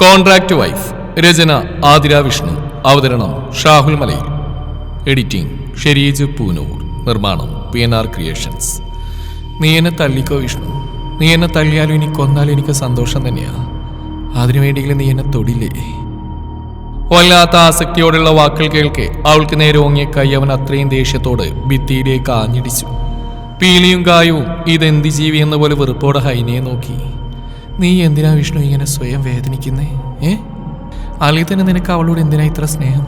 Contract wife രചന ആതിര വിഷ്ണു അവതരണം ഷാഹുൽ മലയിൽ. എഡിറ്റിംഗ് ഷെരീജ് പൂനൂർ നിർമ്മാണം പി എൻ ആർ ക്രിയേഷൻസ് നീ എന്നെ തള്ളിക്കോ വിഷ്ണു? നീ എന്നെ തള്ളിയാലും ഇനി കൊന്നാലും എനിക്ക് സന്തോഷം തന്നെയാ. അതിനുവേണ്ടിയെങ്കിലും നീ എന്നെ തൊടില്ലേ? വല്ലാത്ത ആസക്തിയോടുള്ള വാക്കുകൾ കേൾക്കെ അവൾക്ക് നേരെ ഓങ്ങിയ കൈ അവൻ അത്രയും ദേഷ്യത്തോട് ഭിത്തിയിലേക്ക് ആഞ്ഞിടിച്ചു. പീലിയും കായവും ഇതെന്ത് ജീവി എന്ന പോലെ വെറുപ്പോടെ ഹൈനയെ നോക്കി. നീ എന്തിനാ വിഷ്ണു ഇങ്ങനെ സ്വയം വേദനിക്കുന്നേ? ഏ? അല്ലെങ്കിൽ തന്നെ നിനക്ക് അവളോട് എന്തിനാ ഇത്ര സ്നേഹം?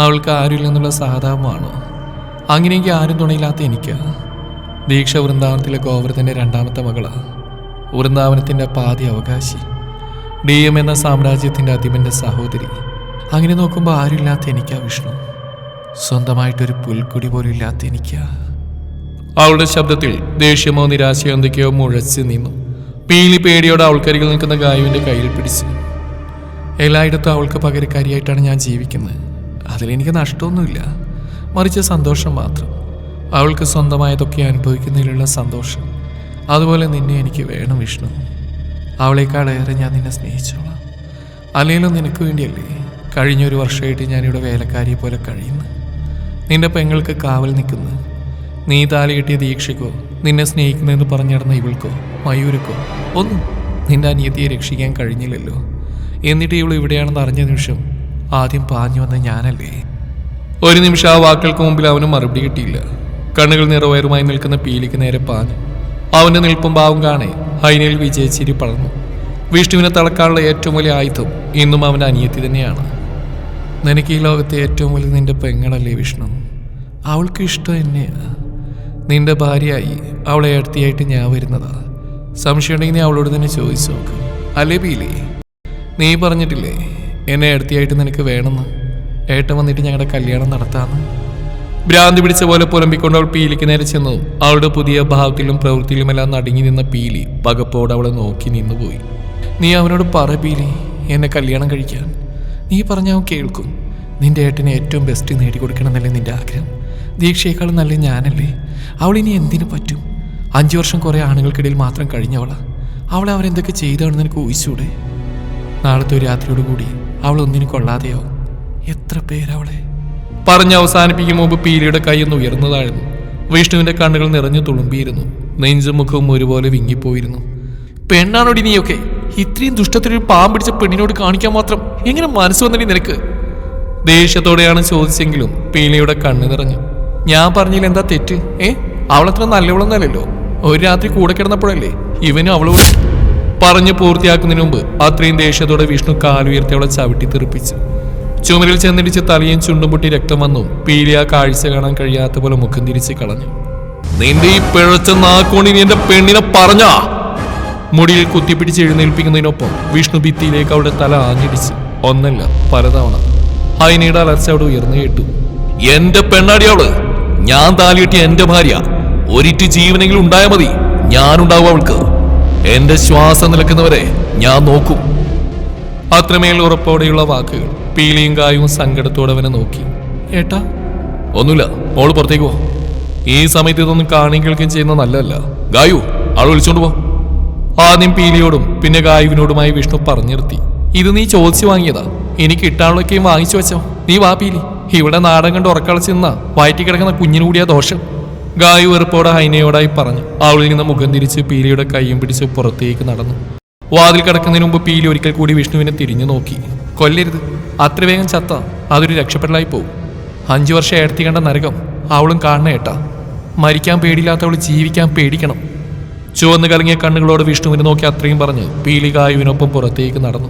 അവൾക്ക് ആരുമില്ലെന്നുള്ള സഹതാപമാണോ? അങ്ങനെയെങ്കിൽ ആരും തുണയില്ലാത്ത എനിക്ക്. ദീക്ഷ വൃന്ദാവനത്തിലെ ഗോവർദ്ധന്റെ രണ്ടാമത്തെ മകളാ. വൃന്ദാവനത്തിന്റെ പാതി അവകാശി. ഡി എം എന്ന സാമ്രാജ്യത്തിന്റെ അധിപന്റെ സഹോദരി. അങ്ങനെ നോക്കുമ്പോൾ ആരുമില്ലാത്ത എനിക്കാ വിഷ്ണു. സ്വന്തമായിട്ടൊരു പുൽക്കുടി പോലും ഇല്ലാത്ത എനിക്കാ. അവളുടെ ശബ്ദത്തിൽ ദേഷ്യമോ നിരാശയോ എന്തൊക്കെയോ മുഴച്ച് നിന്നു. പീലി പേടിയോടെ അവൾക്കരികിൽ നിൽക്കുന്ന ഗായുവിന്റെ കയ്യിൽ പിടിച്ച്. എല്ലായിടത്തും അവൾക്ക് പകരക്കാരിയായിട്ടാണ് ഞാൻ ജീവിക്കുന്നത്. അതിലെനിക്ക് നഷ്ടമൊന്നുമില്ല. മറിച്ച് സന്തോഷം മാത്രം. അവൾക്ക് സ്വന്തമായതൊക്കെ അനുഭവിക്കുന്നതിലുള്ള സന്തോഷം. അതുപോലെ നിന്നെ എനിക്ക് വേണം വിഷ്ണു. അവളെക്കാളേറെ ഞാൻ നിന്നെ സ്നേഹിച്ചോളാം. അല്ലെങ്കിലും നിനക്ക് വേണ്ടിയല്ലേ? കഴിഞ്ഞൊരു വർഷമായിട്ട് ഞാനിവിടെ വേലക്കാരിയെ പോലെ കഴിയുന്നു. നിന്റെ പെങ്ങൾക്ക് കാവൽ നിൽക്കുന്നു. നീ താലി കിട്ടിയ ദീക്ഷയ്ക്കോ നിന്നെ സ്നേഹിക്കുന്നതെന്ന് പറഞ്ഞു നടന്ന ഇവൾക്കോ മയൂരക്കോ ഒന്നും നിന്റെ അനിയത്തിയെ രക്ഷിക്കാൻ കഴിഞ്ഞില്ലല്ലോ. എന്നിട്ട് ഇവൾ ഇവിടെയാണെന്ന് അറിഞ്ഞ നിമിഷം ആദ്യം പാഞ്ഞു വന്ന ഞാനല്ലേ? ഒരു നിമിഷം ആ വാക്കുകൾക്ക് മുമ്പിൽ അവന് മറുപടി കിട്ടിയില്ല. കണ്ണുകൾ നിറവയറുമായി നിൽക്കുന്ന പീലിക്ക് നേരെ പാഞ്ഞു. അവന്റെ നിൽപ്പും ഭാവം കാണേ ഹൈനയിൽ വിജയിച്ചിരി പളർന്നു വിഷ്ണുവിനെ തളക്കാനുള്ള ഏറ്റവും വലിയ ആയുധം ഇന്നും അവന്റെ അനിയത്തി തന്നെയാണ്. നിനക്ക് ഈ ലോകത്തെ ഏറ്റവും വലിയ നിന്റെ പെങ്ങളല്ലേ വിഷ്ണു? അവൾക്ക് ഇഷ്ടം എന്നെയാ. നിന്റെ ഭാര്യയായി അവളെ അടുത്തിയായിട്ട് ഞാൻ വരുന്നതാ. സംശയമുണ്ടെങ്കിൽ നീ അവളോട് തന്നെ ചോദിച്ചു നോക്ക്. അല്ലേ പീലി? നീ പറഞ്ഞിട്ടില്ലേ എന്നെ അടുത്തിയായിട്ട് നിനക്ക് വേണമെന്ന്? ഏട്ടൻ വന്നിട്ട് ഞങ്ങളുടെ കല്യാണം നടത്താമെന്ന് ഭ്രാന്തി പിടിച്ച പോലെ പുലമ്പിക്കൊണ്ട് അവൾ പീലിക്ക് നേരെ ചെന്നു. അവളുടെ പുതിയ ഭാവത്തിലും പ്രവൃത്തിയിലും എല്ലാം നടുങ്ങി നിന്ന പീലി പകപ്പോടെ അവളെ നോക്കി നിന്നുപോയി നീ അവനോട് പറ പീലി എന്നെ കല്യാണം കഴിക്കാൻ. നീ പറഞ്ഞ അവൻ കേൾക്കും. നിന്റെ ഏട്ടനെ ഏറ്റവും ബെസ്റ്റ് നേടിക്കൊടുക്കണമെന്നല്ലേ നിന്റെ ആഗ്രഹം? ദീക്ഷയേക്കാളും നല്ല ഞാനല്ലേ? അവൾ ഇനി എന്തിനു പറ്റും? അഞ്ചു വർഷം കുറേ ആണുങ്ങൾക്കിടയിൽ മാത്രം കഴിഞ്ഞവളാ. അവളെ അവരെന്തൊക്കെ ചെയ്താണെന്ന് എനിക്ക് ഊഹിച്ചൂടെ? നാളത്തെ ഒരു രാത്രിയോട് കൂടി അവൾ ഒന്നിനും കൊള്ളാതെയാവും എത്ര പേരവളെ പറഞ്ഞ് അവസാനിപ്പിക്കും മുമ്പ് പീലിയുടെ കൈയൊന്ന് ഉയർന്നതായിരുന്നു. വിഷ്ണുവിന്റെ കണ്ണുകൾ നിറഞ്ഞു തുളുമ്പിയിരുന്നു. നെഞ്ചും മുഖവും ഒരുപോലെ വിങ്ങിപ്പോയിരുന്നു. പെണ്ണാണോടി നീയൊക്കെ? ഇത്രയും ദുഷ്ടത്തിനൊരു പാമ്പ് പിടിച്ച പെണ്ണിനോട് കാണിക്കാൻ മാത്രം എങ്ങനെ മനസ്സ് വന്നടി നിനക്ക്? ദേഷ്യത്തോടെയാണ് ചോദിച്ചെങ്കിലും പീലിയുടെ കണ്ണ് നിറഞ്ഞു. ഞാൻ പറഞ്ഞില്ല എന്താ തെറ്റ്? ഏ? അവളത്ര നല്ലവളൊന്നല്ലല്ലോ ഒരു രാത്രി കൂടെ കിടന്നപ്പോഴല്ലേ ഇവനും അവളോട് പറഞ്ഞു പൂർത്തിയാക്കുന്നതിന് മുമ്പ് അത്രയും ദേഷ്യത്തോടെ വിഷ്ണു കാലുയർത്തി അവളെ ചവിട്ടി തെറിപ്പിച്ചു. ചുമരിൽ ചെന്നിടിച്ച് തലയും ചുണ്ടും പൊട്ടി രക്തം വന്നു. പീലിയ കാഴ്ച കാണാൻ കഴിയാത്ത പോലെ മുഖം തിരിച്ച് കളഞ്ഞു. നിന്റെ ഈ പിഴച്ച നാക്കോണി നീ എന്റെ പെണ്ണിനെ പറഞ്ഞാ? മുടിയിൽ കുത്തിപ്പിടിച്ച് എഴുന്നേൽപ്പിക്കുന്നതിനൊപ്പം വിഷ്ണു ഭിത്തിയിലേക്ക് അവളുടെ തല ആഞ്ഞിടിച്ച്. ഒന്നല്ല പലതവണ. ഹൈനയുടെ അലർച്ച അവിടെ ഉയർന്നു കേട്ടു എന്റെ പെണ്ണാടി അവൾ. ഞാൻ താലിയിട്ടിയ എന്റെ ഭാര്യ. ഒരിറ്റ് ജീവനെങ്കിലും ഉണ്ടായാൽ മതി. ഞാനുണ്ടാവും അവൾക്ക്. എന്റെ ശ്വാസം നിലക്കുന്നവരെ ഞാൻ നോക്കും. അത്രമേൽ ഉറപ്പോടെയുള്ള വാക്കുകൾ പീലിയും കായും സങ്കടത്തോടെ അവനെ നോക്കി. ഏട്ടാ? ഒന്നുമില്ല മോൾ പുറത്തേക്ക് പോ. ഈ സമയത്ത് ഇതൊന്നും കാണുകയും കേൾക്കുകയും ചെയ്യുന്ന നല്ലതല്ല. ഗായു ആൾ വിളിച്ചോണ്ട് പോ. ആദ്യം പീലിയോടും പിന്നെ ഗായുവിനോടുമായി വിഷ്ണു പറഞ്ഞു നിർത്തി ഇത് നീ ചോദിച്ചു വാങ്ങിയതാ. എനിക്ക് കിട്ടാനുള്ളൊക്കെയും വാങ്ങിച്ചു വെച്ചോ. നീ വാ പീലി. ഇവിടെ നാടൻ കണ്ട് ഉറക്കളച്ച് നിന്ന വയറ്റി കിടക്കുന്ന കുഞ്ഞിനു കൂടിയ ദോഷം. ഗായു വെറുപ്പോടെ ഹൈനയോടായി പറഞ്ഞു. അവളിൽ നിന്ന് മുഖം തിരിച്ച് പീലിയുടെ കൈയും പിടിച്ച് പുറത്തേക്ക് നടന്നു. വാതിൽ കിടക്കുന്നതിന് മുമ്പ് പീലി ഒരിക്കൽ കൂടി വിഷ്ണുവിനെ തിരിഞ്ഞു നോക്കി. കൊല്ലരുത്. അത്ര വേഗം ചത്ത. അതൊരു രക്ഷപ്പെടലായി പോകും അഞ്ചു വർഷം ഏടത്തി കണ്ട നരകം അവളും കാണണ ഏട്ടാ. മരിക്കാൻ പേടിയില്ലാത്തവൾ ജീവിക്കാൻ പേടിക്കണം. ചുവന്ന് കലങ്ങിയ കണ്ണുകളോട് വിഷ്ണുവിനെ നോക്കി അത്രയും പറഞ്ഞ് പീലി ഗായുവിനൊപ്പം പുറത്തേക്ക് നടന്നു.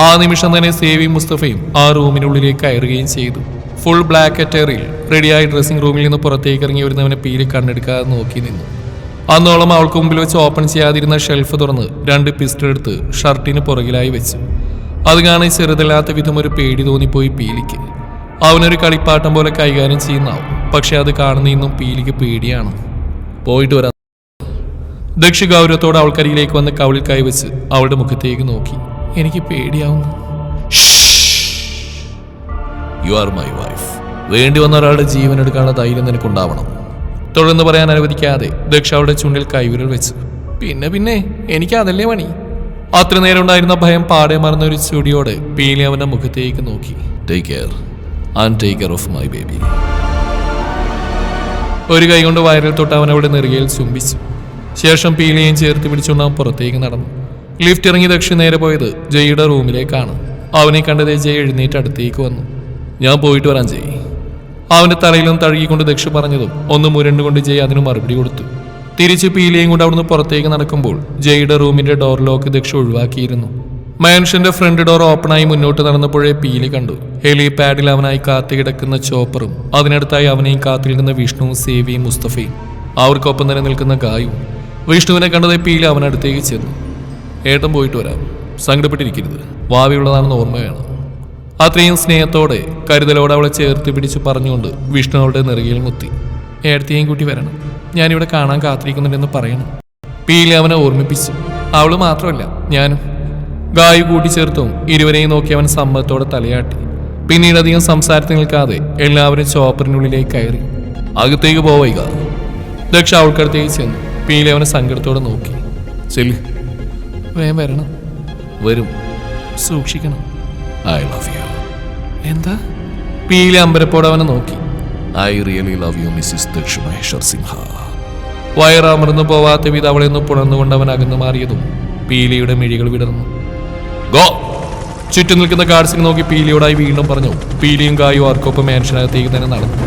ആ നിമിഷം തന്നെ സേവി മുസ്തഫയും ആ റൂമിനുള്ളിലേക്ക് കയറുകയും ചെയ്തു. ഫുൾ ബ്ലാക്ക് അറ്റേറിൽ റെഡിയായി ഡ്രസ്സിംഗ് റൂമിൽ നിന്ന് പുറത്തേക്ക് ഇറങ്ങി വരുന്നവനെ പീലി കണ്ണെടുക്കാതെ നോക്കി നിന്നു. അന്നോളം അവൾക്ക് മുമ്പിൽ വെച്ച് ഓപ്പൺ ചെയ്യാതിരുന്ന ഷെൽഫ് തുറന്ന് രണ്ട് പിസ്റ്റൾ എടുത്ത് ഷർട്ടിന് പുറകിലായി വെച്ചു. അത് കാണാൻ ചെറുതല്ലാത്ത വിധം ഒരു പേടി തോന്നിപ്പോയി പീലിക്ക്. അവനൊരു കളിപ്പാട്ടം പോലെ കൈകാര്യം ചെയ്യുന്നാവും പക്ഷെ അത് കാണുന്ന ഇന്നും പീലിക്ക് പേടിയാണ്. പോയിട്ട് വരാം. ദക്ഷ ഗൗരവത്തോടെ അവൾക്കരികിലേക്ക് വന്ന് കവളിൽ കൈവച്ച് അവളുടെ മുഖത്തേക്ക് നോക്കി. എനിക്ക് പേടിയാവുന്നു. യു ആർ മൈ വൈഫ് വേണ്ടി വന്ന ഒരാളുടെ ജീവൻ എടുക്കാനുള്ള ധൈര്യം നിനക്കുണ്ടാവണം. തുടർന്ന് പറയാൻ അനുവദിക്കാതെ ദക്ഷ അവളുടെ ചുണ്ടിൽ കൈവിരൽ വെച്ച് പിന്നെ പിന്നെ എനിക്ക് അതല്ലേ പണി? അത്ര നേരം ഉണ്ടായിരുന്ന ഭയം പാടെ മറന്ന ഒരു ചുടിയോടെ പീലി അവന്റെ മുഖത്തേക്ക് നോക്കി. Take care and take care of my baby ഒരു കൈ കൊണ്ട് വയറിൽ തൊട്ട് അവൻ അവിടെ നെറുകയിൽ ചുംബിച്ചു. ശേഷം പീലിയെയും ചേർത്ത് പിടിച്ചുകൊണ്ട് അവൻ പുറത്തേക്ക് നടന്നു. ലിഫ്റ്റ് ഇറങ്ങി ദക്ഷി നേരെ പോയത് ജയ്യുടെ റൂമിലേക്കാണ്. അവനെ കണ്ടതേ ജയ് എഴുന്നേറ്റ് അടുത്തേക്ക് വന്നു. ഞാൻ പോയിട്ട് വരാൻ ജയ് അവന്റെ തലയിലും തഴുകിക്കൊണ്ട് ദക്ഷ പറഞ്ഞതും ഒന്ന് മുരണ്ടുകൊണ്ട് ജയ് അതിന് മറുപടി കൊടുത്തു. തിരിച്ച് പീലിയും കൊണ്ട് അവിടുന്ന് പുറത്തേക്ക് നടക്കുമ്പോൾ ജയുടെ റൂമിന്റെ ഡോർ ലോക്ക് ദക്ഷ ഒഴിവാക്കിയിരുന്നു. മാൻഷന്റെ ഫ്രണ്ട് ഡോർ ഓപ്പണായി മുന്നോട്ട് നടന്നപ്പോഴേ പീലി കണ്ടു. ഹെലിപാഡിൽ അവനായി കാത്തു കിടക്കുന്ന ചോപ്പറും അതിനടുത്തായി അവനെയും കാത്തു നിൽക്കുന്ന വിഷ്ണുവും സേവിയും മുസ്തഫയും അവർക്കൊപ്പം തന്നെ നിൽക്കുന്ന ഗായും. വിഷ്ണുവിനെ കണ്ടത് പീലി അവനടുത്തേക്ക് ചെന്നു. ഏട്ടൻ പോയിട്ട് വരാം. സങ്കടപ്പെട്ടിരിക്കരുത്. ഭാവിയുള്ളതാണെന്ന് ഓർമ്മ വേണം. അത്രയും സ്നേഹത്തോടെ കരുതലോടെ അവളെ ചേർത്ത് പിടിച്ച് പറഞ്ഞുകൊണ്ട് വിഷ്ണു അവളുടെ നെറുകയിൽ മുത്തി. ഏടത്തെയും കൂട്ടി വരണം. ഞാനിവിടെ കാണാൻ കാത്തിരിക്കുന്നുണ്ടെന്ന് പറയണം. പീലി അവനെ ഓർമ്മിപ്പിച്ചു. അവൾ മാത്രമല്ല ഞാനും. ഗായു കൂട്ടിച്ചേർത്തും ഇരുവരെയും നോക്കി അവൻ സമ്മതത്തോടെ തലയാട്ടി. പിന്നീട് അധികം സംസാരത്തിൽ നിൽക്കാതെ എല്ലാവരും ചോപ്പറിനുള്ളിലേക്ക് കയറി. അകത്തേക്ക് പോവുക ദക്ഷ അവൾക്കടുത്തേക്ക് ചെന്നു. പീലി അവനെ സങ്കടത്തോടെ നോക്കി. ചെല്ലു. വേഗം വരണം. വരും. സൂക്ഷിക്കണം. ഐ ലവ് യു എന്താ? പീലി അമ്പരപ്പോടെ അവനെ നോക്കി. I really love you Mrs Dakshineshwar Simha വയറമർന്നു പോവാത്ത വിധ അവളെ ഒന്ന് പുണർന്നുകൊണ്ട് അവൻ അകന്നു മാറിയതും പീലിയുടെ മിഴികൾ വിടർന്നു. ഗോ ചുറ്റും നിൽക്കുന്ന ഗാർഡ്സിനെ നോക്കി പീലിയോടായി വീണ്ടും പറഞ്ഞു. പീലിയും കായും ആർക്കൊപ്പം മാൻഷനകത്തേക്ക് തന്നെ നടന്നു.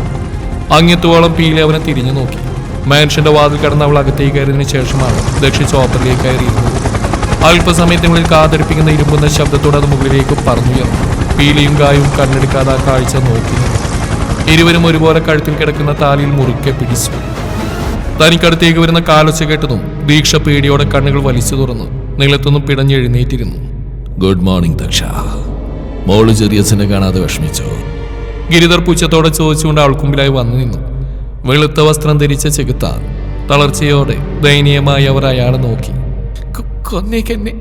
അങ്ങെത്തുവോളം പീലി അവനെ തിരിഞ്ഞു നോക്കി. മാൻഷന്റെ വാതിൽ കടന്ന് അവൾ അകത്തേക്ക് കയറിയതിനു ശേഷമാണ് ദക്ഷിണ ചോപ്പറിലേക്ക് കയറിയിരുന്നത്. അല്പസമയത്തിനുള്ളിൽ കാതടിപ്പിക്കുന്ന ഇരുമ്പുന്ന ശബ്ദത്തോടെ അത് മുകളിലേക്ക് പറന്നുയർന്നു. പീലിയും കായും കണ്ണെടുക്കാതെ ആ കാഴ്ച നോക്കി. ഇരുവരും ഒരുപോലെ കഴുത്തിൽ കിടക്കുന്ന താലിയിൽ മുറുക്കെ പിടിച്ചു. തനിക്കടുത്തേക്ക് വരുന്ന കാലൊച്ച കേട്ടതും ദീക്ഷ പേടിയോടെ കണ്ണുകൾ വലിച്ചു തുറന്നു. നിലത്തുനിന്നും പിടഞ്ഞെഴുന്നേറ്റിരുന്നു ഗുഡ് മോർണിംഗ് ദക്ഷ. മോൾ ചെറിയച്ഛനെ കാണാതെ വിഷമിച്ചു. ഗിരിധർ പുച്ഛത്തോടെ ചോദിച്ചുകൊണ്ട് ആൾക്കുമ്പിലായി വന്നു നിന്നു. വെളുത്ത വസ്ത്രം ധരിച്ച ചെകുത്താൻ തളർച്ചയോടെ ദയനീയമായി അവർ അയാളെ നോക്കി. കൊന്നേക്കെന്നെ.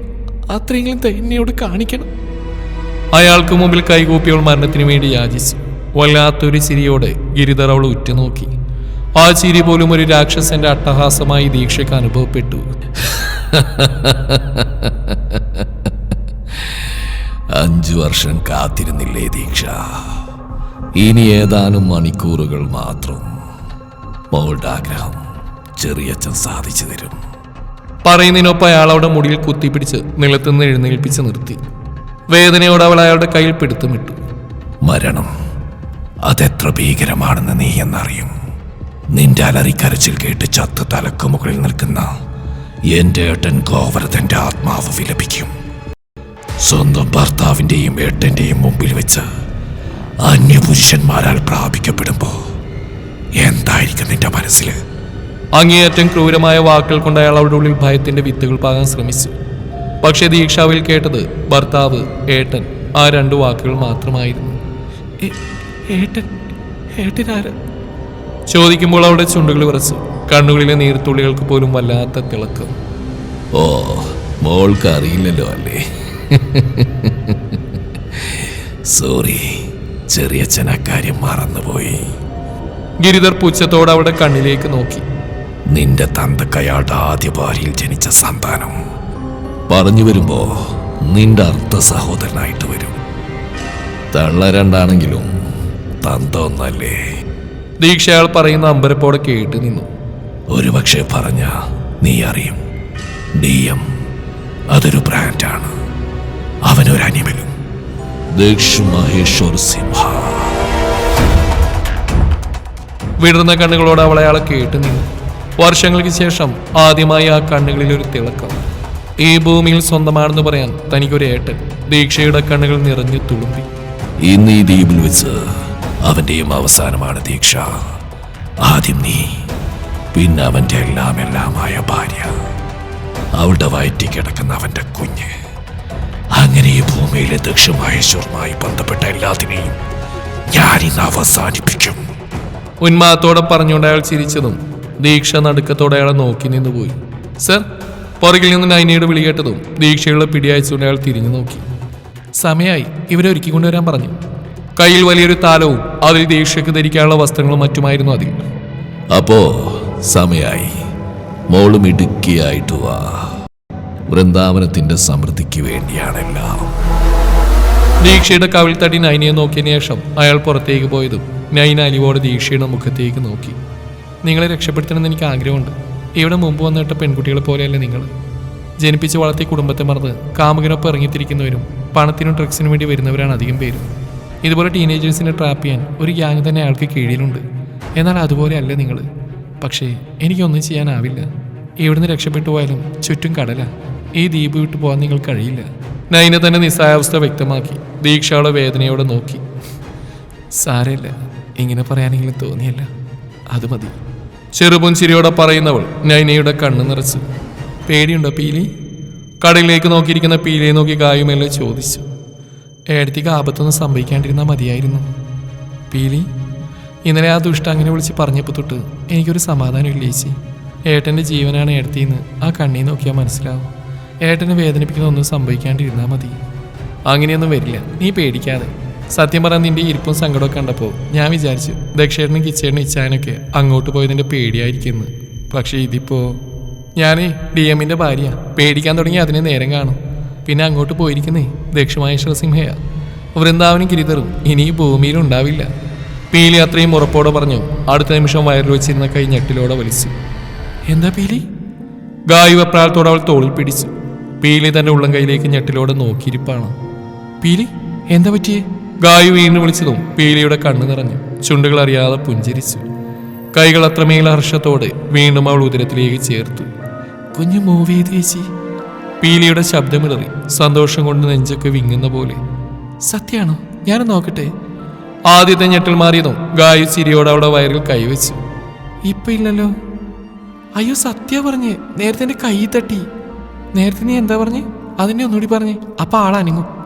അത്രയെങ്കിലും തന്നെയോട് കാണിക്കണം. അയാൾക്ക് മുമ്പിൽ കൈകൂപ്പിയവൾ മരണത്തിന് വേണ്ടി യാചിച്ചു. വല്ലാത്തൊരു ചിരിയോടെ ഗിരിധർ അവൾ ഉറ്റുനോക്കി. ആ ചിരി പോലും ഒരു രാക്ഷസന്റെ അട്ടഹാസമായി ദീക്ഷയ്ക്ക് അനുഭവപ്പെട്ടു. അഞ്ചു വർഷം കാത്തിരുന്നില്ലേ ദീക്ഷ? ഇനി ഏതാനും മണിക്കൂറുകൾ മാത്രം മോളുടെ ആഗ്രഹം ചെറിയച്ഛൻ സാധിച്ചു തരും. പറയുന്നതിനൊപ്പം അയാൾ അവിടെ മുടിയിൽ കുത്തിപ്പിടിച്ച് നിലത്തുനിന്ന് എഴുന്നേൽപ്പിച്ച് നിർത്തി. വേദനയോടെ അവൾ അയാളുടെ കയ്യിൽ പിടുത്തമിട്ടു മരണം അതെത്ര ഭീകരമാണെന്ന് നീ എന്നറിയും? നിന്റെ അലറിക്കരച്ചിൽ കേട്ട് ചത്ത് തലക്ക് മുകളിൽ നിൽക്കുന്ന എന്റെ ഏട്ടൻ ഗോവർദ്ധന്റെ ആത്മാവ് വിലപിക്കും. സ്വന്തം ഭർത്താവിന്റെയും ഏട്ടന്റെയും മുമ്പിൽ വെച്ച് അന്യപുരുഷന്മാരാൽ പ്രാപിക്കപ്പെടുമ്പോ എന്തായിരിക്കും നിന്റെ മനസ്സിൽ അങ്ങേയറ്റം ക്രൂരമായ വാക്കുകൾ കൊണ്ട് അയാൾ അവളുടെ ഉള്ളിൽ ഭയത്തിന്റെ വിത്തുകൾ പാകാൻ ശ്രമിച്ചു. പക്ഷേ ദീക്ഷാവിൽ കേട്ടത് ഭർത്താവ് ഏട്ടൻ ആ രണ്ടു വാക്കുകൾ മാത്രമായിരുന്നു. ഏട്ടൻ ചോദിക്കുമ്പോൾ അവളുടെ ചുണ്ടുകൾ വിറച്ചു. കണ്ണുകളിലെ നീർത്തുള്ളികൾക്ക് പോലും വല്ലാത്ത തിളക്കം. ഓ മോൾക്ക് അറിയില്ലല്ലോ അല്ലേ? സോറി ചെറിയച്ഛൻ അക്കാര്യം മറന്നുപോയി. ഗിരിധർ പുച്ഛത്തോടെ അവിടെ കണ്ണിലേക്ക് നോക്കി. നിന്റെ തന്തക്കയാളുടെ ആദ്യ ഭാര്യയിൽ ജനിച്ച സന്താനം. പറഞ്ഞു വരുമ്പോ നിന്റെ അർത്ഥ സഹോദരനായിട്ട് വരും. തള്ള രണ്ടാണെങ്കിലും തന്ത ഒന്നല്ലേ? ദീക്ഷ അയാൾ പറയുന്ന അമ്പരപ്പോടെ കേട്ട് നിന്നു. ഒരുപക്ഷെ പറഞ്ഞ നീ അറിയും. ഡി എം അതൊരു ബ്രാൻഡാണ്. അവനൊരു അനിമലും. ദക്ഷ് മഹേശ്വർ സിംഹ. വിടർന്ന കണ്ണുകളോട് അവളെ അയാളെ കേട്ട് നിന്നു. വർഷങ്ങൾക്ക് ശേഷം ആദ്യമായി ആ കണ്ണുകളിൽ ഒരു തിളക്കം. ഈ ഭൂമിയിൽ സ്വന്തമാണെന്ന് പറയാൻ തനിക്കൊരു ഏട്ടൻ ദീക്ഷയുടെ കണ്ണുകൾ നിറഞ്ഞു തുളുമ്പി. ഇന്ന് ഈ ദ്വീപിൽ വെച്ച് അവന്റെയും അവസാനമാണ് ദീക്ഷ. ആദ്യം നീ പിന്നെ അവന്റെ എല്ലാം എല്ലാമായ ഭാര്യ. അവളുടെ വയറ്റി കിടക്കുന്ന അവന്റെ കുഞ്ഞ്. അങ്ങനെ ഈ ഭൂമിയിലെ ദക്ഷമഹേശ്വറുമായി ബന്ധപ്പെട്ട എല്ലാത്തിനെയും ഞാൻ ഇന്ന് അവസാനിപ്പിക്കും. ഉന്മാദത്തോടെ പറഞ്ഞുകൊണ്ട് അയാൾ ചിരിച്ചതും ദീക്ഷ നടുക്കത്തോടെ അയാളെ നോക്കി നിന്നുപോയി. സർ പുറകിൽ നിന്ന് നൈനയുടെ വിളി കേട്ടതും ദീക്ഷയുള്ള പിടിയച്ചുകൊണ്ട് അയാൾ തിരിഞ്ഞു നോക്കി. സമയമായി ഇവരെ ഒരുക്കി കൊണ്ടുവരാൻ പറഞ്ഞു. കയ്യിൽ വലിയൊരു താലവും അതിൽ ദീക്ഷയ്ക്ക് ധരിക്കാനുള്ള വസ്ത്രങ്ങളും മറ്റുമായിരുന്നു അതിൽ. അപ്പോ സമയായി. മോളും ഇടുക്കിയായിട്ട് വാ. വൃന്ദാവനത്തിന്റെ സമൃദ്ധിക്ക് വേണ്ടിയാണെല്ലാം. ദീക്ഷയുടെ കവിൾ തടി നൈനയെ നോക്കിയതിനു ശേഷം അയാൾ പുറത്തേക്ക് പോയതും നൈന അലിവോട് ദീക്ഷയുടെ മുഖത്തേക്ക് നോക്കി. നിങ്ങളെ രക്ഷപ്പെടുത്തണമെന്ന് എനിക്ക് ആഗ്രഹമുണ്ട്. ഇവിടെ മുമ്പ് വന്നിട്ട പെൺകുട്ടികളെ പോലെയല്ല നിങ്ങൾ. ജനിപ്പിച്ച് വളർത്തിയ കുടുംബത്തെ മറന്ന് കാമുകനൊപ്പം ഇറങ്ങിത്തിരിക്കുന്നവരും പണത്തിനും ഡ്രഗ്സിനും വേണ്ടി വരുന്നവരാണ് അധികം പേരും. ഇതുപോലെ ടീനേജേഴ്സിനെ ട്രാപ്പ് ചെയ്യാൻ ഒരു ഗ്യാങ് തന്നെ അയാൾക്ക് കീഴിലുണ്ട്. എന്നാൽ അതുപോലെ അല്ല നിങ്ങൾ. പക്ഷേ എനിക്കൊന്നും ചെയ്യാനാവില്ല. ഇവിടുന്ന് രക്ഷപ്പെട്ടു പോയാലും ചുറ്റും കടല. ഈ ദ്വീപ് വിട്ടു പോകാൻ നിങ്ങൾ കഴിയില്ല. നൈന തന്നെ നിസ്സായാവസ്ഥ വ്യക്തമാക്കി ദീക്ഷയുടെ വേദനയോടെ നോക്കി. സാരമില്ല. ഇങ്ങനെ പറയാനെങ്കിലും തോന്നിയല്ല. അത് മതി. ചെറുപുൻചിരിയോടെ പറയുന്നവൾ നൈനയുടെ കണ്ണു നിറച്ചു. പേടിയുണ്ടോ പീലി? കടയിലേക്ക് നോക്കിയിരിക്കുന്ന പീലിയെ നോക്കി കായുമല്ല ചോദിച്ചു. ഏടത്തേക്ക് ആപത്തൊന്നും സംഭവിക്കാണ്ടിരുന്നാൽ മതിയായിരുന്നു. പീലി ഇന്നലെ ആ ദുഷ്ട അങ്ങനെ വിളിച്ച് പറഞ്ഞപ്പോൾ തൊട്ട് എനിക്കൊരു സമാധാനം ഇല്ല ചേച്ചി. ഏട്ടന്റെ ജീവനാണ് ഏടത്തിന്ന് ആ കണ്ണീ നോക്കിയാൽ മനസ്സിലാവും. ഏട്ടനെ വേദനിപ്പിക്കുന്ന ഒന്നും സംഭവിക്കാണ്ടിരുന്നാൽ മതി. അങ്ങനെയൊന്നും വരില്ല. നീ പേടിക്കാതെ. സത്യം പറഞ്ഞാൽ നിന്റെ ഇരിപ്പും സങ്കടമൊക്കെ കണ്ടപ്പോൾ ഞാൻ വിചാരിച്ചു ദക്ഷേടനും കിച്ചേടനും ഇച്ചാനൊക്കെ അങ്ങോട്ട് പോയതിന്റെ പേടിയായിരിക്കുന്നു. പക്ഷേ ഇതിപ്പോ ഞാൻ ഡി എമ്മിന്റെ ഭാര്യ പേടിക്കാൻ തുടങ്ങി അതിനെ നേരം കാണും. പിന്നെ അങ്ങോട്ട് പോയിരിക്കുന്നേ ദക്ഷമഹേശ്വര സിംഹയ. വൃന്ദാവനും ഗിരിധറും ഇനി ഭൂമിയിൽ ഉണ്ടാവില്ല. പീലി അത്രയും ഉറപ്പോടെ പറഞ്ഞു അടുത്ത നിമിഷം വയറിൽ വെച്ചിരുന്ന കൈ ഞെട്ടിലോടെ വലിച്ചു. എന്താ പീലി? ഗായു വെപ്രാളത്തോടെ അവൾ തോളിൽ പിടിച്ചു. പീലി തന്റെ ഉള്ളം കൈയിലേക്ക് ഞെട്ടിലോടെ നോക്കിയിരിപ്പാണ്. പീലി എന്താ പറ്റിയേ? ഗായു വീണ്ടും വിളിച്ചതും പീലിയുടെ കണ്ണു നിറഞ്ഞു. ചുണ്ടുകൾ അറിയാതെ പുഞ്ചിരിച്ചു. കൈകൾ അത്രമേൽ ഹർഷത്തോടെ വീണ്ടും അവൾ ഉദരത്തിലേക്ക് ചേർത്തു. കുഞ്ഞു മൂവ് ചെയ്ത് പീലിയുടെ ശബ്ദമിളറി സന്തോഷം കൊണ്ട് നെഞ്ചൊക്കെ വിങ്ങുന്ന പോലെ. സത്യാണോ? ഞാൻ നോക്കട്ടെ. ആദ്യത്തെ ഞെട്ടൽ മാറിയതും ഗായു ചിരിയോടെ അവളുടെ വയറിൽ കൈവച്ചു. ഇപ്പൊ ഇല്ലല്ലോ. അയ്യോ സത്യ പറഞ്ഞ്. നേരത്തെ എന്റെ കൈ തട്ടി. നേരത്തെ നീ എന്താ പറഞ്ഞ്? അതിനെ ഒന്നുകൂടി പറഞ്ഞ്. അപ്പൊ ആളനങ്ങും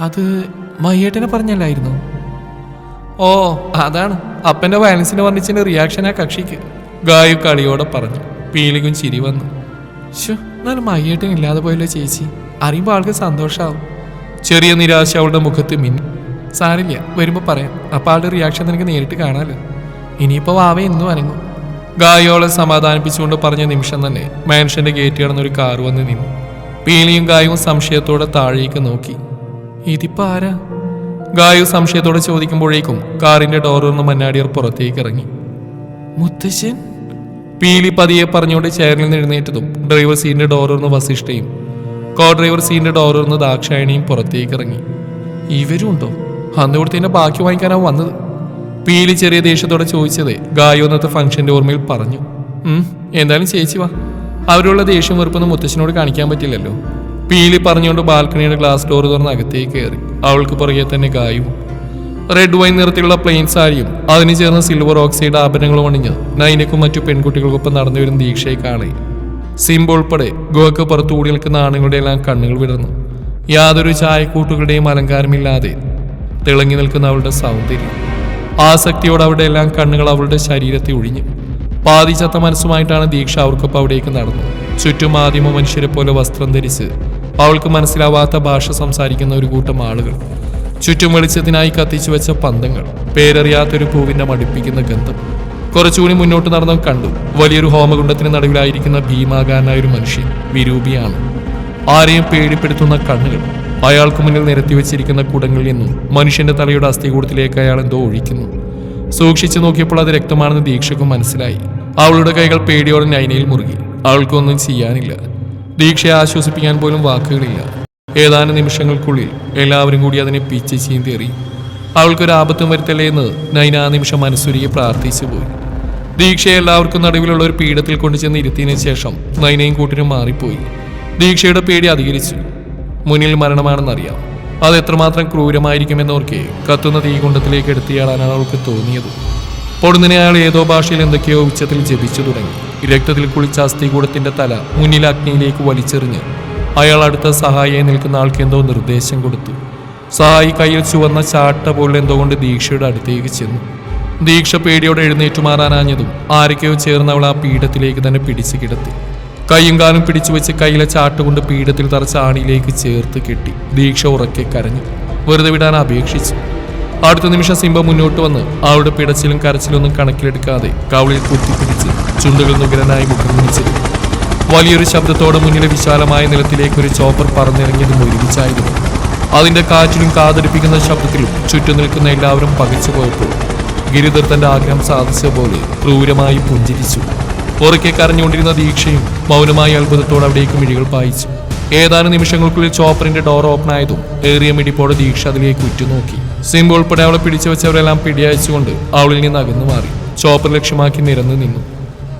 അത് മയ്യേട്ടനെ പറഞ്ഞല്ലായിരുന്നു? ഓ അതാണ്. അപ്പന്റെ വയലൻസിനെ വർണിച്ചതിന്റെ റിയാക്ഷൻ ആ കക്ഷിക്ക്. ഗായു കളിയോടെ പറഞ്ഞു. പീലിക്കും ചിരി വന്നു. ശോ എന്നാലും മയ്യേട്ടൻ ഇല്ലാതെ പോയല്ലോ ചേച്ചി. അറിയുമ്പോൾ ആൾക്ക് സന്തോഷമാവും ചെറിയ നിരാശ അവളുടെ മുഖത്ത് മിന്നി. സാരില്ല വരുമ്പോൾ പറയാം. അപ്പോൾ ആളുടെ റിയാക്ഷൻ നിനക്ക് നേരിട്ട് കാണാമല്ലോ ഇനിയിപ്പോൾ വാവ എന്നും അനങ്ങും. ഗായോളെ സമാധാനിപ്പിച്ചുകൊണ്ട് പറഞ്ഞ നിമിഷം തന്നെ മാൻഷന്റെ ഗേറ്റ് കടന്നൊരു കാർ വന്ന് നിന്നു. പീലിയും ഗായും സംശയത്തോടെ താഴേക്ക് നോക്കി. ഇതിപ്പോ ആരാ ഗായു സംശയത്തോടെ ചോദിക്കുമ്പോഴേക്കും കാറിന്റെ ഡോർ നിന്ന് മന്നാടിയർ പുറത്തേക്ക് ഇറങ്ങി. മുത്തശ്ശൻ? പീലി പതിയെ പറഞ്ഞുകൊണ്ട് ചെയറിൽ നിന്ന് എഴുന്നേറ്റതും ഡ്രൈവർ സീറ്റിന്റെ ഡോർ നിന്ന് വസിഷ്ഠയും കോ ഡ്രൈവർ സീറ്റിന്റെ ഡോർ നിന്ന് ദാക്ഷായണിയും പുറത്തേക്ക് ഇറങ്ങി. ഇവരും ഉണ്ടോ അന്ന് കൊടുത്തതിന്റെ ബാക്കി വാങ്ങിക്കാനാ വന്നത്? പീലി ചെറിയ ദേഷ്യത്തോടെ ചോദിച്ചത് ഗായു അന്നത്തെ ഫംഗ്ഷന്റെ ഓർമ്മയിൽ പറഞ്ഞു. ഉം എന്തായാലും ചേച്ചി വാ. അവരുള്ള ദേഷ്യം വെറുപ്പൊന്നും മുത്തശ്ശനോട് കാണിക്കാൻ പറ്റില്ലല്ലോ. പീലി പറഞ്ഞുകൊണ്ട് ബാൽക്കണിയുടെ ഗ്ലാസ് ഡോർ തുറന്ന് അകത്തേക്ക് കയറി. അവൾക്ക് പുറകെ തന്നെ ഗായും റെഡ് വൈൻ നിറത്തിലുള്ള പ്ലെയിൻ സാരിയും അതിന് ചേർന്ന സിൽവർ ഓക്സൈഡ് ആഭരണങ്ങളും അണിഞ്ഞ് നൈനക്കും മറ്റു പെൺകുട്ടികൾക്കൊപ്പം നടന്നു വരുന്ന ദീക്ഷയെ കാണി. സിംബ് ഉൾപ്പെടെ ഗോക്ക് പുറത്തു കൂടി നിൽക്കുന്ന ആണുങ്ങളുടെ എല്ലാം കണ്ണുകൾ വിടർന്നു. യാതൊരു ചായക്കൂട്ടുകളുടെയും അലങ്കാരമില്ലാതെ തിളങ്ങി നിൽക്കുന്ന അവളുടെ സൗന്ദര്യം. ആസക്തിയോടെ അവളുടെ എല്ലാം കണ്ണുകൾ അവളുടെ ശരീരത്തെ ഒഴിഞ്ഞു. പാതിച്ചത്ത മനസ്സുമായിട്ടാണ് ദീക്ഷ അവർക്കൊപ്പം അവിടേക്ക് നടന്നു ചുറ്റും ആദിമ മനുഷ്യരെ പോലെ വസ്ത്രം ധരിച്ച് അവൾക്ക് മനസ്സിലാവാത്ത ഭാഷ സംസാരിക്കുന്ന ഒരു കൂട്ടം ആളുകൾ. ചുറ്റും വെളിച്ചത്തിനായി കത്തിച്ചു വെച്ച പന്തങ്ങൾ പേരറിയാത്തൊരു പൂവിന്റെ മടിപ്പിക്കുന്ന ഗന്ധം. കുറച്ചുകൂടി മുന്നോട്ട് നടന്നു കണ്ടു വലിയൊരു ഹോമകുണ്ടത്തിന് നടുവിലായിരിക്കുന്ന ഭീമാകാരനായ ഒരു മനുഷ്യൻ വിരൂപിയാണ്. ആരെയും പേടിപ്പെടുത്തുന്ന കണ്ണുകൾ അയാൾക്ക് മുന്നിൽ നിരത്തി വെച്ചിരിക്കുന്ന കുടങ്ങളിൽ നിന്നും മനുഷ്യന്റെ തലയുടെ അസ്ഥികൂടത്തിലേക്ക് അയാൾ എന്തോ ഒഴിക്കുന്നു. സൂക്ഷിച്ചു നോക്കിയപ്പോൾ അത് രക്തമാണെന്ന് ദീക്ഷക്കും മനസ്സിലായി. അവളുടെ കൈകൾ പേടിയോടെ നൈനയിൽ മുറുകി. അവൾക്കൊന്നും ചെയ്യാനില്ല. ദീക്ഷയെ ആശ്വസിപ്പിക്കാൻ പോലും വാക്കുകളില്ല. ഏതാനും നിമിഷങ്ങൾക്കുള്ളിൽ എല്ലാവരും കൂടി അതിനെ പിച്ച് ചീന്തേറി അവൾക്കൊരു ആപത്തും വരുത്തല്ലേ എന്ന് നൈന ആ നിമിഷം മനസ്സുരുകി പ്രാർത്ഥിച്ചു പോയി. ദീക്ഷയെ എല്ലാവർക്കും നടുവിലുള്ള ഒരു പീഠത്തിൽ കൊണ്ടുചെന്ന് ഇരുത്തിയതിനു ശേഷം നൈനയും കൂട്ടിനും മാറിപ്പോയി. ദീക്ഷയുടെ പേടി അധികരിച്ചു. മുന്നിൽ മരണമാണെന്നറിയാം. അത് എത്രമാത്രം ക്രൂരമായിരിക്കുമെന്നോർക്കെ കത്തുന്ന തീകുണ്ടത്തിലേക്ക് എടുത്തിയാളാണ് അവൾക്ക് തോന്നിയത്. പൊടുന്നിനെ അയാൾ ഏതോ ഭാഷയിൽ എന്തൊക്കെയോ ഉച്ചത്തിൽ ജപിച്ചു തുടങ്ങി. രക്തത്തിൽ കുളിച്ച അസ്ഥികൂടത്തിന്റെ തല മുന്നിൽ അഗ്നിയിലേക്ക് വലിച്ചെറിഞ്ഞ് അയാൾ അടുത്ത സഹായിയെ നിൽക്കുന്ന ആൾക്ക് എന്തോ നിർദ്ദേശം കൊടുത്തു. സഹായി കയ്യിൽ ചുവന്ന ചാട്ട പോലെ എന്തോ കൊണ്ട് ദീക്ഷയുടെ അടുത്തേക്ക് ചെന്നു. ദീക്ഷ പേടിയോടെ എഴുന്നേറ്റു മാറാനാഞ്ഞതും ആരൊക്കെയോ ചേർന്ന് അവൾ ആ പീഠത്തിലേക്ക് തന്നെ പിടിച്ചു കിടത്തി. കൈയും കാലും പിടിച്ചു വെച്ച് കയ്യിലെ ചാട്ടുകൊണ്ട് പീഠത്തിൽ തറച്ച ആണിയിലേക്ക് ചേർത്ത് കെട്ടി. ദീക്ഷ ഉറക്കെ കരഞ്ഞു. വെറുതെ വിടാൻ അപേക്ഷിച്ചു. അടുത്ത നിമിഷം സിംബ മുന്നോട്ട് വന്ന് അവളുടെ പിടച്ചിലും കരച്ചിലൊന്നും കണക്കിലെടുക്കാതെ കവളിൽ കുത്തിപ്പിടിച്ച് ചുണ്ടുകൾ നുകരനായി മുഖം വലിയൊരു ശബ്ദത്തോടെ മുന്നിലെ വിശാലമായ നിലത്തിലേക്ക് ഒരു ചോപ്പർ പറന്നിറങ്ങിയതും ഒരുമിച്ചായിരുന്നു. അതിന്റെ കാറ്റിലും കാതടിപ്പിക്കുന്ന ശബ്ദത്തിലും ചുറ്റും നിൽക്കുന്ന എല്ലാവരും പകച്ചു പോയപ്പോൾ ഗിരിധർ തന്റെ ആഗ്രഹം സാധിച്ച പോലെ ക്രൂരമായി പുഞ്ചിരിച്ചു. ഉറക്കെ കരഞ്ഞുകൊണ്ടിരുന്ന ദീക്ഷയും മൗനമായ അത്ഭുതത്തോടെ അവിടേക്ക് മിഴികൾ പായിച്ചു. ഏതാനും നിമിഷങ്ങൾക്കുള്ളിൽ ചോപ്പറിന്റെ ഡോർ ഓപ്പൺ ആയതും ഏറിയ മിടിപ്പോടെ ദീക്ഷ അതിലേക്ക് ഉറ്റുനോക്കി. സിംബ് ഉൾപ്പെടെ അവളെ പിടിച്ചു വെച്ചവരെല്ലാം പിടിയയച്ചുകൊണ്ട് അവളിൽ നിന്ന് അകന്നു മാറി. ചോപ്പർ ലക്ഷ്യമാക്കി നിരന്നു നിന്നു.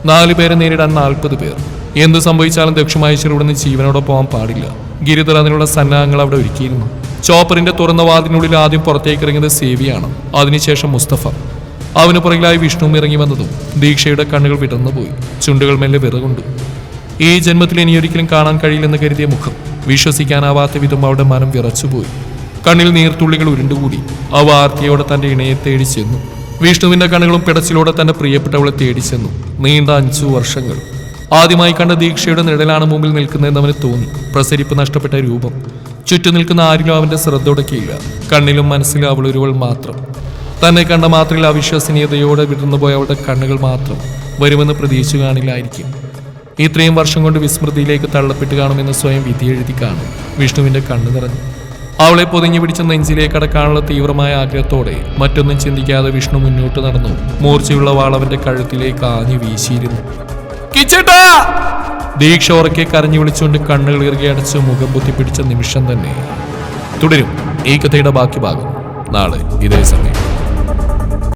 നാലു പേരെ നേരിടാൻ നാൽപ്പത് പേർ. എന്തു സംഭവിച്ചാലും ദക്ഷമായേശ്വർ ഇവിടുന്ന് ജീവനോടെ പോകാൻ പാടില്ല. ഗിരിധർ സന്നാഹങ്ങൾ അവിടെ ഒരുക്കിയിരുന്നു. ചോപ്പറിന്റെ തുറന്ന വാതിനുള്ളിൽ ആദ്യം പുറത്തേക്ക് ഇറങ്ങിയത് സേവിയാണ്. അതിനുശേഷം മുസ്തഫ. അവന് പുറകിലായി വിഷ്ണു ഇറങ്ങി വന്നതും ദീക്ഷയുടെ കണ്ണുകൾ വിടർന്നുപോയി ചുണ്ടുകൾ മെല്ലെ വിറകൊണ്ടു. ഈ ജന്മത്തിൽ ഇനിയൊരിക്കലും കാണാൻ കഴിയില്ലെന്ന് കരുതിയ മുഖം. വിശ്വസിക്കാനാവാത്ത വിധം അവളുടെ മനം വിറച്ചുപോയി. കണ്ണിൽ നീർത്തുള്ളികൾ ഉരുണ്ടുകൂടി. അവ ആർത്തിയോടെ തന്റെ ഇണയെ തേടി ചെന്നു. വിഷ്ണുവിന്റെ കണ്ണുകളും പിടച്ചിലോടെ തന്റെ പ്രിയപ്പെട്ടവളെ തേടി ചെന്നു. നീണ്ട അഞ്ചു വർഷങ്ങൾ. ആദ്യമായി കണ്ട ദീക്ഷയുടെ നിഴലാണ് മുമ്പിൽ നിൽക്കുന്നതെന്ന് അവന് തോന്നി. പ്രസരിപ്പ് നഷ്ടപ്പെട്ട രൂപം. ചുറ്റു നിൽക്കുന്ന ആരിലും അവന്റെ ശ്രദ്ധ ഉടക്കിയില്ല കണ്ണിലും മനസ്സിലും അവൾ ഒരുവൾ മാത്രം. തന്നെ കണ്ട മാത്രയിൽ അവിശ്വസനീയതയോടെ വിടർന്നുപോയ അവളുടെ കണ്ണുകൾ മാത്രം വരുമെന്ന് പ്രതീക്ഷിച്ചു കാണില്ലായിരിക്കും. ഇത്രയും വർഷം കൊണ്ട് വിസ്മൃതിയിലേക്ക് തള്ളപ്പെട്ട് കാണുമെന്ന് സ്വയം വിധി എഴുതി കാണും. വിഷ്ണുവിന്റെ കണ്ണു നിറഞ്ഞു. അവളെ പൊതിഞ്ഞു പിടിച്ച നെഞ്ചിലേക്ക് അടക്കാനുള്ള തീവ്രമായ ആഗ്രഹത്തോടെ മറ്റൊന്നും ചിന്തിക്കാതെ വിഷ്ണു മുന്നോട്ട് നടന്നു. മൂർച്ചയുള്ള വാളവന്റെ കഴുത്തിലേക്ക് ആഞ്ഞു വീശിയിരുന്നു. ദീക്ഷ ഉറക്കെ കരഞ്ഞു വിളിച്ചുകൊണ്ട് കണ്ണുകൾ ഇറുകെ അടച്ച് മുഖം പൊത്തിപ്പിടിച്ച നിമിഷം തന്നെ. തുടരും. ഈ കഥയുടെ ബാക്കി ഭാഗം നാളെ ഇതേ സമയം.